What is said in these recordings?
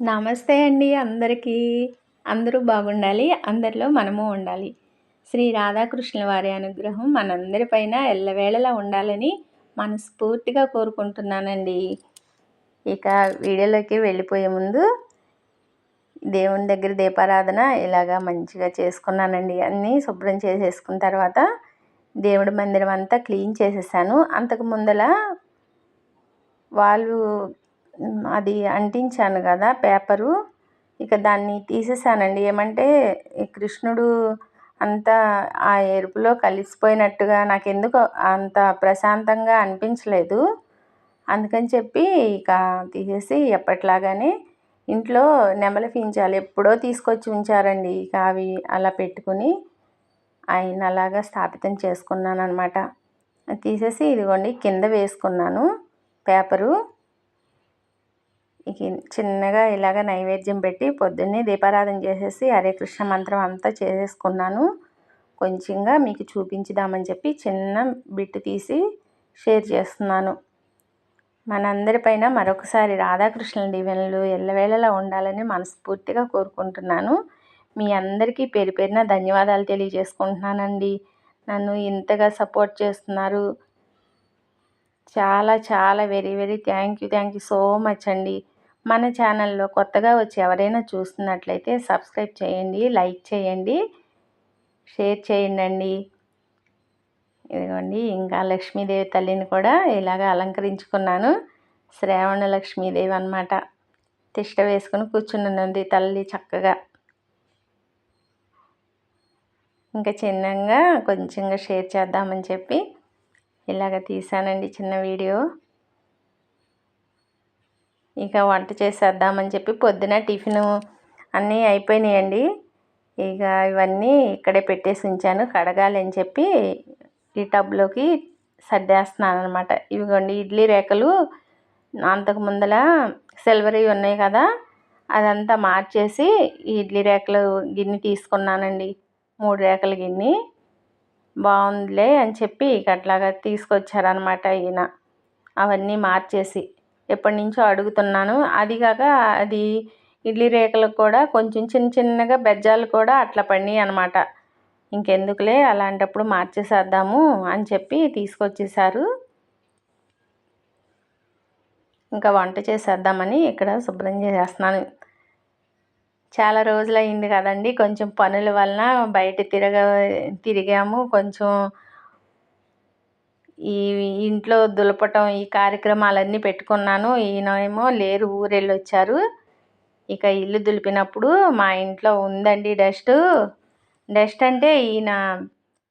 నమస్తే అండి అందరికీ. అందరూ బాగుండాలి అందరిలో మనము ఉండాలి. శ్రీ రాధాకృష్ణుల వారి అనుగ్రహం మనందరిపైన ఎల్లవేళలా ఉండాలని మనస్ఫూర్తిగా కోరుకుంటున్నానండి. ఇక వీడియోలోకి వెళ్ళిపోయే ముందు దేవుని దగ్గర దీపారాధన ఇలాగా మంచిగా చేసుకున్నానండి. అన్నీ శుభ్రం చేసేసుకున్న తర్వాత దేవుడి మందిరం అంతా క్లీన్ చేసేసాను. అంతకు ముందల వాళ్ళు అది అంటించాను కదా పేపరు. ఇక దాన్ని తీసేసానండి. ఏమంటే కృష్ణుడు అంతా ఆ ఎరుపులో కలిసిపోయినట్టుగా నాకెందుకు అంత ప్రశాంతంగా అనిపించలేదు. అందుకని చెప్పి ఇక తీసేసి ఎప్పట్లాగానే ఇంట్లో నెమలిపించాలి ఎప్పుడో తీసుకొచ్చి ఉంచారండి. ఇక అవి అలా పెట్టుకుని ఆయన అలాగా స్థాపితం చేసుకున్నాను అనమాట తీసేసి ఇదిగోండి కింద వేసుకున్నాను పేపరు. చిన్నగా ఇలాగ నైవేద్యం పెట్టి పొద్దున్నే దీపారాధన చేసేసి హరే కృష్ణ మంత్రం అంతా చేసేసుకున్నాను. కొంచెంగా మీకు చూపించుదామని చెప్పి చిన్న బిట్టు తీసి షేర్ చేస్తున్నాను. మనందరిపైన మరొకసారి రాధాకృష్ణుల దీవెనలు ఎల్లవేళలా ఉండాలని మనస్ఫూర్తిగా కోరుకుంటున్నాను. మీ అందరికీ పేరు పేరున ధన్యవాదాలు తెలియజేసుకుంటున్నానండి. నన్ను ఇంతగా సపోర్ట్ చేస్తున్నారు. చాలా చాలా very very thank you thank you so much అండి. మన ఛానల్లో కొత్తగా వచ్చి ఎవరైనా చూస్తున్నట్లయితే సబ్స్క్రైబ్ చేయండి లైక్ చేయండి షేర్ చేయండి ఇదిగోండి ఇంకా లక్ష్మీదేవి తల్లిని కూడా ఇలాగ అలంకరించుకున్నాను. శ్రావణ లక్ష్మీదేవి అనమాట తిష్ట వేసుకుని కూర్చున్నది తల్లి చక్కగా. ఇంకా చిన్నగా కొంచెంగా షేర్ చేద్దామని చెప్పి ఇలాగ తీసానండి చిన్న వీడియో. ఇక వంట చేసేద్దామని చెప్పి పొద్దున టిఫిన్ అన్నీ అయిపోయినాయండి. ఇక ఇవన్నీ ఇక్కడే పెట్టేసి ఉంచాను. కడగాలి అని చెప్పి ఈ టబ్లోకి సర్దేస్తున్నాను అనమాట ఇవిగోండి ఇడ్లీ రేఖలు అంతకు ముందల సిల్వరీ ఉన్నాయి కదా అదంతా మార్చేసి ఈ ఇడ్లీ రేఖలు గిన్నె తీసుకున్నానండి. మూడు రేఖల గిన్నె. బాగుందిలే అని చెప్పి ఇక అట్లాగా తీసుకొచ్చారనమాట ఈయన. అవన్నీ మార్చేసి ఎప్పటి నుంచో అడుగుతున్నాను. అది కాక అది ఇడ్లీ రేఖలకు కూడా కొంచెం చిన్న చిన్నగా బెజ్జాలు కూడా అట్లా పడినాయి అనమాట ఇంకెందుకులే అలాంటప్పుడు మార్చేసేద్దాము అని చెప్పి తీసుకొచ్చేసారు ఇంకా వంట చేసేద్దామని ఇక్కడ శుభ్రం చేసేస్తున్నాను. చాలా రోజులు అయింది కదండి కొంచెం పనుల వలన బయట తిరగ తిరిగాము. కొంచెం ఈ ఇంట్లో దులపటం ఈ కార్యక్రమాలన్నీ పెట్టుకున్నాను. ఈయన ఏమో లేరు ఊరెళ్ళి వచ్చారు ఇక ఇల్లు దులిపినప్పుడు మా ఇంట్లో ఉందండి డస్ట్. డస్ట్ అంటే ఈయన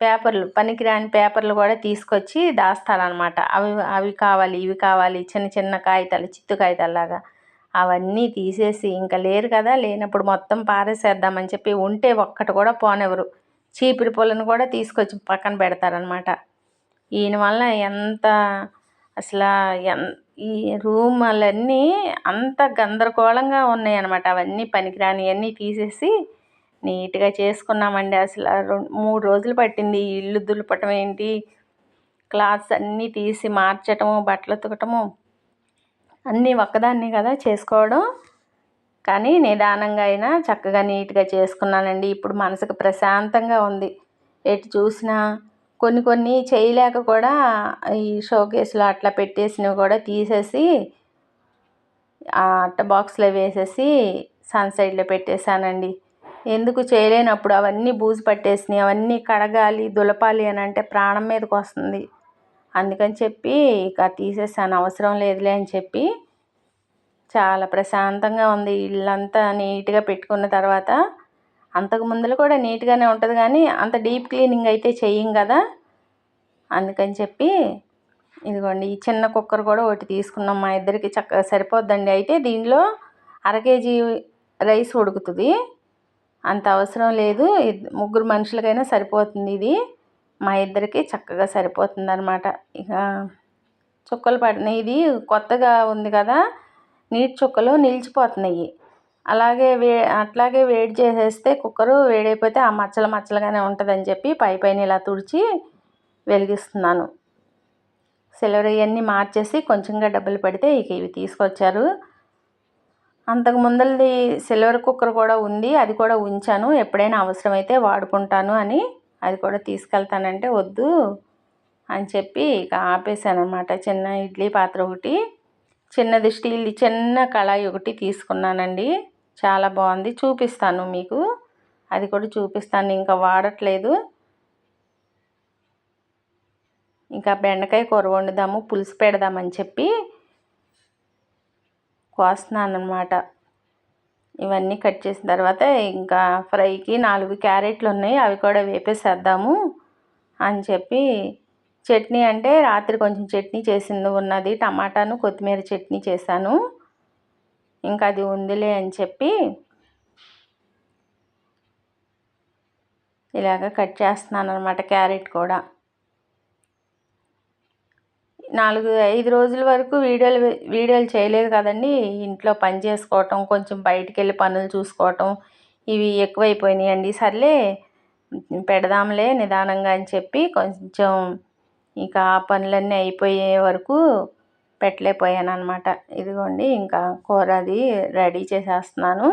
పేపర్లు పనికిరాని పేపర్లు కూడా తీసుకొచ్చి దాస్తారనమాట అవి అవి కావాలి ఇవి కావాలి చిన్న చిన్న కాగితాలు చిత్తు కాగితాలాగా అవన్నీ తీసేసి ఇంకా లేరు కదా లేనప్పుడు మొత్తం పారేసేద్దామని చెప్పి ఉంటే ఒక్కటి కూడా పోనెవరు చీపురు పొలను కూడా తీసుకొచ్చి పక్కన పెడతారనమాట ఈయన వల్ల ఎంత అసలు ఎన్ ఈ రూములన్నీ అంత గందరగోళంగా ఉన్నాయి అనమాట అవన్నీ పనికిరానివన్నీ తీసేసి నీట్గా చేసుకున్నామండి. అసలు మూడు రోజులు పట్టింది ఇల్లు దులపటం ఏంటి? క్లాత్స్ అన్నీ తీసి మార్చటము బట్టలు ఉతకటము అన్నీ ఒక్కదాన్ని కదా చేసుకోవడం. కానీ నిదానంగా అయినా చక్కగా నీట్గా చేసుకున్నానండి. ఇప్పుడు మనసుకు ప్రశాంతంగా ఉంది. ఎటు చూసినా కొన్ని కొన్ని చేయలేక కూడా ఈ షోకేస్లో అట్లా పెట్టేసినవి కూడా తీసేసి ఆ అట్ట బాక్స్లో వేసేసి సన్ సైడ్లో పెట్టేశానండి. ఎందుకు చేయలేనప్పుడు అవన్నీ బూజు పట్టేసినాయి అవన్నీ కడగాలి దులపాలి అని అంటే ప్రాణం మీదకి వస్తుంది. అందుకని చెప్పి ఇక తీసేసాను అవసరం లేదులే అని చెప్పి చాలా ప్రశాంతంగా ఉంది. ఇల్లంతా నీట్గా పెట్టుకున్న తర్వాత అంతకు ముందులో కూడా నీట్గానే ఉంటుంది కానీ అంత డీప్ క్లీనింగ్ అయితే చెయ్యం కదా. అందుకని చెప్పి ఇదిగోండి ఈ చిన్న కుక్కర్ కూడా ఒకటి తీసుకున్నాం మా ఇద్దరికి. చక్కగా సరిపోద్దండి. అయితే దీనిలో అర కేజీ రైస్ ఉడుకుతుంది. అంత అవసరం లేదు. ముగ్గురు మనుషులకైనా సరిపోతుంది ఇది. మా ఇద్దరికి చక్కగా సరిపోతుంది అనమాట ఇక చుక్కలు పడినాయి. ఇది కొత్తగా ఉంది కదా. నీటి చుక్కలు నిలిచిపోతున్నాయి. అలాగే వే అట్లాగే వేడి చేసేస్తే కుక్కరు వేడైపోతే ఆ మచ్చలు మచ్చలుగానే ఉంటుందని చెప్పి పై పైన ఇలా తుడిచి వెలిగిస్తున్నాను. సిల్వర్ ఇవన్నీ మార్చేసి కొంచెంగా డబ్బులు పడితే ఇక ఇవి తీసుకొచ్చారు. అంతకు ముందరిది సిల్వర్ కుక్కర్ కూడా ఉంది అది కూడా ఉంచాను. ఎప్పుడైనా అవసరమైతే వాడుకుంటాను అని అది కూడా తీసుకెళ్తానంటే వద్దు అని చెప్పి ఇక ఆపేసాను అనమాట చిన్న ఇడ్లీ పాత్ర ఒకటి చిన్నది స్టీల్ చిన్న కళాయి ఒకటి తీసుకున్నానండి. చాలా బాగుంది. చూపిస్తాను మీకు. అది కూడా చూపిస్తాను. ఇంకా వాడట్లేదు. ఇంకా బెండకాయ కూర వండుదాము. పులుసు పెడదామని చెప్పి కోస్తున్నాను అనమాట ఇవన్నీ కట్ చేసిన తర్వాత ఇంకా ఫ్రైకి నాలుగు క్యారెట్లు ఉన్నాయి. అవి కూడా వేపేసేద్దాము అని చెప్పి చట్నీ అంటే రాత్రి కొంచెం చట్నీ చేసింది ఉన్నది. టమాటాను కొత్తిమీర చట్నీ చేశాను. ఇంకా అది ఉందిలే అని చెప్పి ఇలాగ కట్ చేస్తున్నాను అనమాట క్యారెట్ కూడా. నాలుగు ఐదు రోజుల వరకు వీడియోలు వీడియోలు చేయలేదు కదండి. ఇంట్లో పని చేసుకోవటం కొంచెం బయటికి వెళ్ళి పనులు చూసుకోవటం ఇవి ఎక్కువైపోయినాయండి. సర్లే పెడదాంలే నిదానంగా అని చెప్పి కొంచెం ఇక ఆ పనులన్నీ అయిపోయే వరకు పెట్టలేకపోయాను అనమాట ఇదిగోండి ఇంకా కూర అది రెడీ చేసేస్తున్నాను.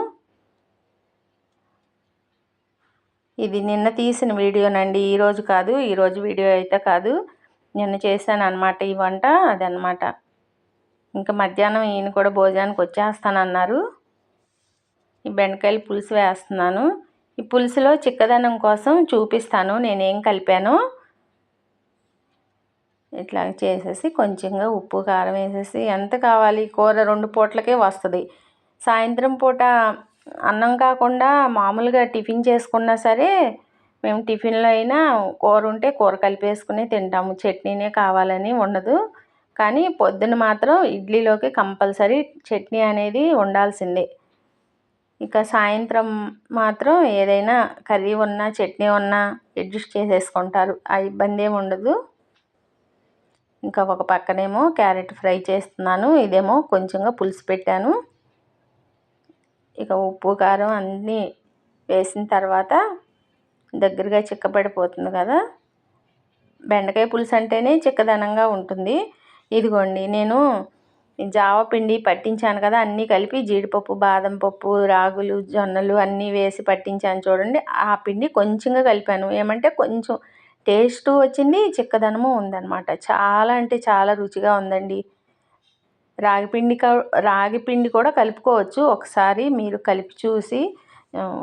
ఇది నిన్న తీసిన వీడియోనండి. ఈరోజు కాదు ఈరోజు వీడియో అయితే కాదు. నిన్న చేశాను అనమాట ఈ వంట అదనమాట ఇంకా మధ్యాహ్నం ఈయన కూడా భోజనానికి వచ్చేస్తానన్నారు. ఈ బెండకాయలు పులుసు వేస్తున్నాను. ఈ పులుసులో చిక్కదనం కోసం చూపిస్తాను నేనేం కలిపానో. ఇట్లా చేసేసి కొంచెంగా ఉప్పు కారం వేసేసి ఎంత కావాలి? కూర రెండు పూటలకే వస్తుంది. సాయంత్రం పూట అన్నం కాకుండా మామూలుగా టిఫిన్ చేసుకున్నా సరే మేము టిఫిన్లో అయినా కూర ఉంటే కూర కలిపేసుకుని తింటాము. చట్నీనే కావాలని ఉండదు. కానీ పొద్దున మాత్రం ఇడ్లీలోకి కంపల్సరీ చట్నీ అనేది ఉండాల్సిందే. ఇక సాయంత్రం మాత్రం ఏదైనా కర్రీ ఉన్నా చట్నీ ఉన్నా అడ్జస్ట్ చేసేసుకుంటారు. ఆ ఇబ్బంది ఏమి ఉండదు. ఇంకా ఒక పక్కనేమో క్యారెట్ ఫ్రై చేస్తున్నాను. ఇదేమో కొంచెంగా పులుసు పెట్టాను. ఇక ఉప్పు కారం అన్నీ వేసిన తర్వాత దగ్గరగా చిక్కబడిపోతుంది కదా. బెండకాయ పులుసు అంటేనే చిక్కదనంగా ఉంటుంది. ఇదిగోండి నేను జావ పిండి పట్టించాను కదా అన్నీ కలిపి జీడిపప్పు బాదం పప్పు రాగులు జొన్నలు అన్నీ వేసి పట్టించాను చూడండి. ఆ పిండి కొంచెంగా కలిపాను. ఏమంటే కొంచెం టేస్ట్ వచ్చింది చిక్కదనము ఉందన్నమాట. చాలా అంటే చాలా రుచిగా ఉందండి. రాగిపిండి రాగిపిండి కూడా కలుపుకోవచ్చు. ఒకసారి మీరు కలిపి చూసి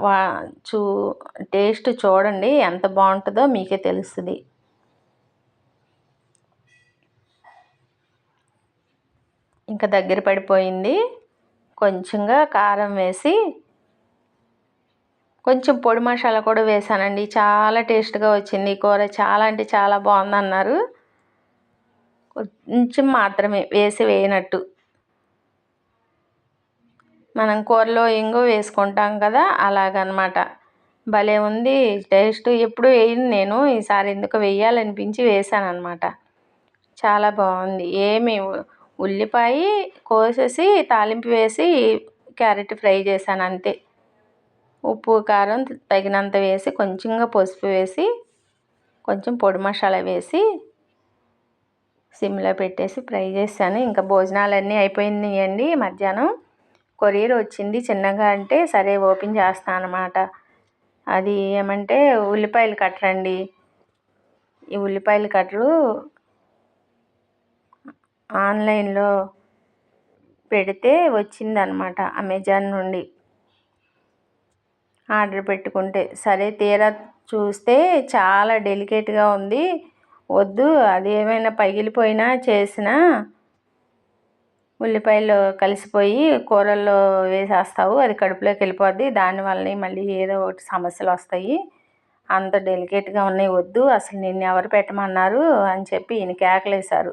వా చూ టేస్ట్ చూడండి. ఎంత బాగుంటుందో మీకే తెలుస్తుంది. ఇంకా దగ్గర పడిపోయింది. కొంచెంగా కారం వేసి కొంచెం పొడి మసాలా కూడా వేసానండి. చాలా టేస్ట్గా వచ్చింది కూర. చాలా అంటే చాలా బాగుందన్నారు. కొంచెం మాత్రమే వేసి వేయనట్టు. మనం కూరలో ఇంగు వేసుకుంటాం కదా అలాగనమాట. భలే ఉంది టేస్ట్. ఎప్పుడు వేయను నేను. ఈసారి ఎందుకు వేయాలనిపించి వేసాను అనమాట చాలా బాగుంది. ఏమి ఉల్లిపాయ కోసేసి తాలింపు వేసి క్యారెట్ ఫ్రై చేశాను అంతే. ఉప్పు కారం తగినంత వేసి కొంచెంగా పసుపు వేసి కొంచెం పొడి మసాలా వేసి సిమ్లో పెట్టేసి ఫ్రై చేశాను. ఇంకా భోజనాలన్నీ అయిపోయినాయండి మధ్యాహ్నం. కొరియర్ వచ్చింది చిన్నగా అంటే సరే ఓపెన్ చేస్తాను అనమాట అది ఏమంటే ఉల్లిపాయలు కట్టరండి ఈ ఉల్లిపాయలు కట్టరు. ఆన్లైన్లో పెడితే వచ్చిందనమాట అమెజాన్ నుండి. ఆర్డర్ పెట్టుకుంటే. సరే తీరా చూస్తే చాలా డెలికేట్గా ఉంది. వద్దు అది ఏమైనా పగిలిపోయినా చేసినా ఉల్లిపాయలు కలిసిపోయి కూరల్లో వేసేస్తావు అది కడుపులోకి వెళ్ళిపోద్ది. దానివల్ల మళ్ళీ ఏదో ఒకటి సమస్యలు వస్తాయి. అంత డెలికేట్గా ఉన్నాయి వద్దు అసలు నిన్ను ఎవరు పెట్టమన్నారు అని చెప్పి ఈయన కేకలేశారు.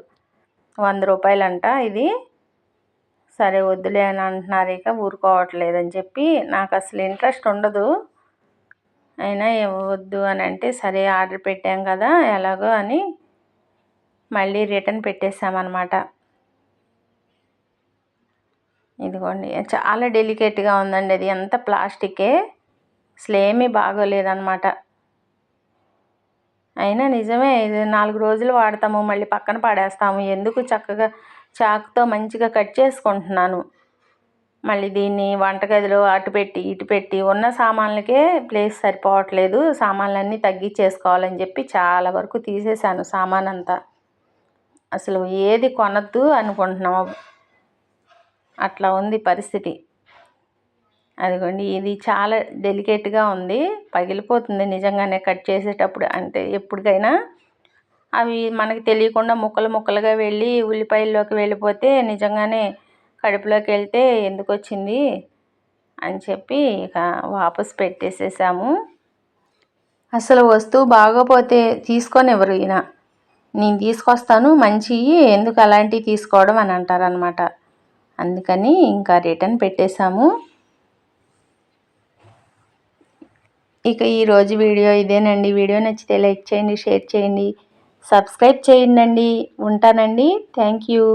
వంద రూపాయలంట ఇది. సరే వద్దులే అని అంటున్నారు ఇక ఊరుకోవట్లేదని చెప్పి నాకు అసలు ఇంట్రెస్ట్ ఉండదు. అయినా వద్దు అని అంటే సరే ఆర్డర్ పెట్టాం కదా ఎలాగో అని మళ్ళీ రిటర్న్ పెట్టేసామన్నమాట ఇదిగోండి చాలా డెలికేట్గా ఉందండి అది ఎంత ప్లాస్టికే అసలు ఏమీ బాగోలేదన్నమాట. అయినా నిజమే ఇది నాలుగు రోజులు వాడతాము మళ్ళీ పక్కన పడేస్తాము. ఎందుకు చక్కగా చాకుతో మంచిగా కట్ చేసుకుంటున్నాను? మళ్ళీ దీన్ని వంటగదిలో అటు పెట్టి ఇటు పెట్టి ఉన్న సామాన్లకే ప్లేస్ సరిపోవట్లేదు. సామాన్లన్నీ తగ్గించేసుకోవాలని చెప్పి చాలా వరకు తీసేశాను సామాన్ అంతా అసలు ఏది కొనద్దు అనుకుంటున్నాము అట్లా ఉంది పరిస్థితి. అదిగోండి ఇది చాలా డెలికేట్గా ఉంది. పగిలిపోతుంది నిజంగానే కట్ చేసేటప్పుడు. అంటే ఎప్పటికైనా అవి మనకి తెలియకుండా ముక్కలు ముక్కలుగా వెళ్ళి ఉల్లిపాయల్లోకి వెళ్ళిపోతే నిజంగానే కడుపులోకి వెళ్తే ఎందుకు వచ్చింది అని చెప్పి ఇక వాపస్ పెట్టేసేసాము. అసలు వస్తువు బాగోపోతే తీసుకొనివ్వరు ఈయన. నేను తీసుకొస్తాను మంచివి ఎందుకు అలాంటివి తీసుకోవడం అని అంటారనమాట అందుకని ఇంకా రిటర్న్ పెట్టేశాము ఇక ఈరోజు వీడియో ఇదేనండి. వీడియో నచ్చితే లైక్ చేయండి షేర్ చేయండి సబ్స్క్రైబ్ చేయండి ఉంటానండి. Thank you.